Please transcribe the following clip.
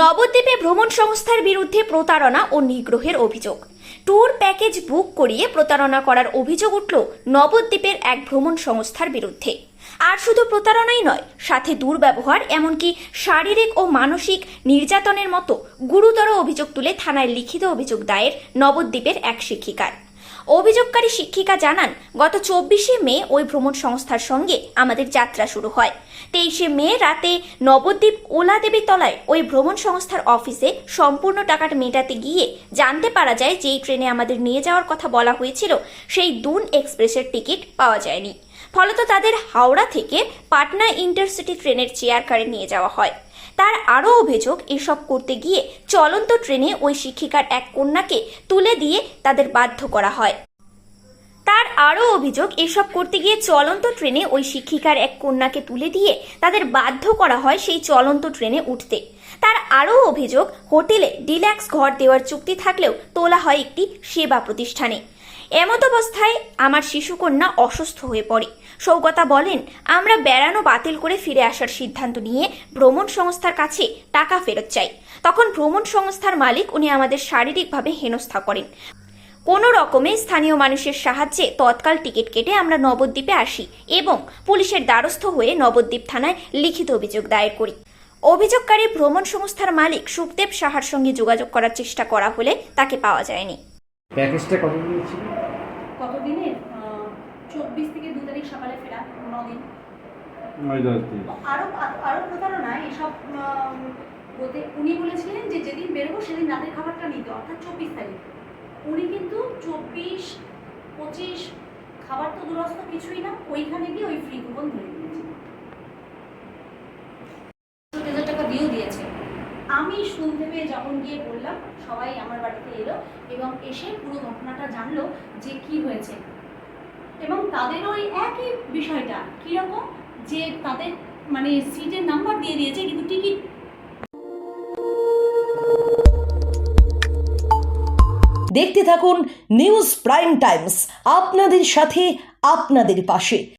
নবদ্বীপে ভ্রমণ সংস্থার বিরুদ্ধে প্রতারণা ও নিগ্রহের অভিযোগ। ট্যুর প্যাকেজ বুক করিয়ে প্রতারণা করার অভিযোগ উঠল নবদ্বীপের এক ভ্রমণ সংস্থার বিরুদ্ধে। আর শুধু প্রতারণাই নয়, সাথে দুর্ব্যবহার, এমনকি শারীরিক ও মানসিক নির্যাতনের মতো গুরুতর অভিযোগ তুলে থানায় লিখিত অভিযোগ দায়ের নবদ্বীপের এক শিক্ষিকার। অভিযোগকারী শিক্ষিকা জানান, গত চব্বিশে মে ওই ভ্রমণ সংস্থার সঙ্গে আমাদের যাত্রা শুরু হয়। তেইশে মে রাতে নবদ্বীপ ওলাদেবী তলায় ওই ভ্রমণ সংস্থার অফিসে সম্পূর্ণ টাকাটা মেটাতে গিয়ে জানতে পারা যায় যেই ট্রেনে আমাদের নিয়ে যাওয়ার কথা বলা হয়েছিল, সেই দুন এক্সপ্রেসের টিকিট পাওয়া যায়নি। ফলত তাদের হাওড়া থেকে পাটনা ইন্টারসিটি ট্রেনের চেয়ার কারে নিয়ে যাওয়া হয়। তার আরও অভিযোগ, এসব করতে গিয়ে চলন্ত ট্রেনে ওই শিক্ষিকার এক কন্যাকে তুলে দিয়ে তাদের বাধ্য করা হয়। তার আরও অভিযোগ, এসব করতে গিয়ে চলন্ত ট্রেনে ওই শিক্ষিকার এক কন্যাকে তুলে দিয়ে তাদের বাধ্য করা হয় সেই চলন্ত ট্রেনে উঠতে। তার আরও অভিযোগ, হোটেলে ডিল্যাক্স ঘর দেওয়ার চুক্তি থাকলেও তোলা হয় একটি সেবা প্রতিষ্ঠানে। এমত অবস্থায় আমার শিশুকন্যা অসুস্থ হয়ে পড়ে। সৌগতা বলেন, আমরা বেড়ানো বাতিল করে ফিরে আসার সিদ্ধান্ত নিয়ে ভ্রমণ সংস্থার কাছে টাকা ফেরত চাই। তখন ভ্রমণ সংস্থার মালিক উনি আমাদের শারীরিকভাবে হেনস্থা করেন। কোনো রকমে স্থানীয় মানুষের সাহায্যে তৎকাল টিকিট কেটে আমরা নবদ্বীপে আসি এবং পুলিশের দ্বারস্থ হয়ে নবদ্বীপ থানায় লিখিত অভিযোগ দায়ের করি। অভিযোগকারী ভ্রমণ সংস্থার মালিক সুখদেব সাহার সঙ্গে যোগাযোগ করার চেষ্টা করা হলে তাকে পাওয়া যায়নি। প্যাকেজটা কত দিয়েছিল কতদিনের? চব্বিশ থেকে দু তারিখ সকালে ফেরা নদিন। আরও আরও প্রতারণা এসব বলতে উনি বলেছিলেন যে যেদিন বেরোবো সেদিন রাতের খাবারটা নিতে অর্থাৎ চব্বিশ তারিখ। উনি কিন্তু চব্বিশ পঁচিশ খাবার তো দূরস্থ কিছুই না ওইখানে গিয়ে ওই ফ্রি কুপন ধরে দিয়েছে চল্লিশ হাজার টাকা দিয়েও দিয়েছে আমি শুনতে পেয়ে যখন গিয়ে বললাম, সবাই আমার বাড়িতে এলো এবং এসে পুরো ঘটনাটা জানলো যে কি হয়েছে। এবং তাদের ওই একই বিষয়টা, কীরকম? যে তাদের মানে সিটের নাম্বার দিয়ে দিয়েছে, কিন্তু টিকিট দেখতে থাকুন নিউজ প্রাইম টাইমস, আপনাদের সাথে, আপনাদের পাশে।